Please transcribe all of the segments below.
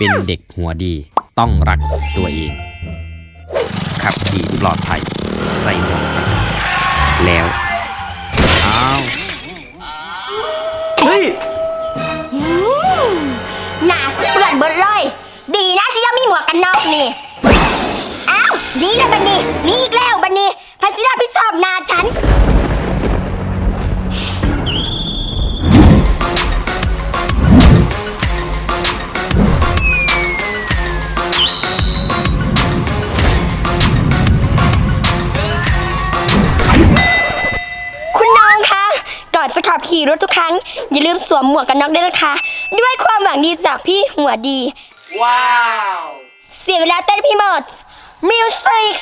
เป็นเด็กหัวดี ต้องรักตัวเอง ขับขี่ปลอดภัย ใส่หมวกกันน็อกแล้ว อ้าว เฮ้ยอืมหนาสะเปื่อนเบิดเลย ดีนะฉันยังมีหมวกกันน็อกนี่ อ้าวนี่แหละบันนี่นี่อีกแล้วบันนี่พาสิรับผิดชอบหนาฉัน อนจะขับขี่รถทุกครั้ง อย่าลืมสวมหมวกกันน็อกด้วยนะคะ ด้วยความหวังดีจากพี่หัวดี ว้าว เสียเวลาเต้นพี่หมดมิวสิก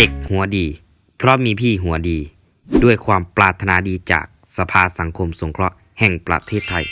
เด็กหัวดี เพราะมีพี่หัวดี ด้วยความปรารถนาดีจากสภาสังคมสงเคราะห์แห่งประเทศไทย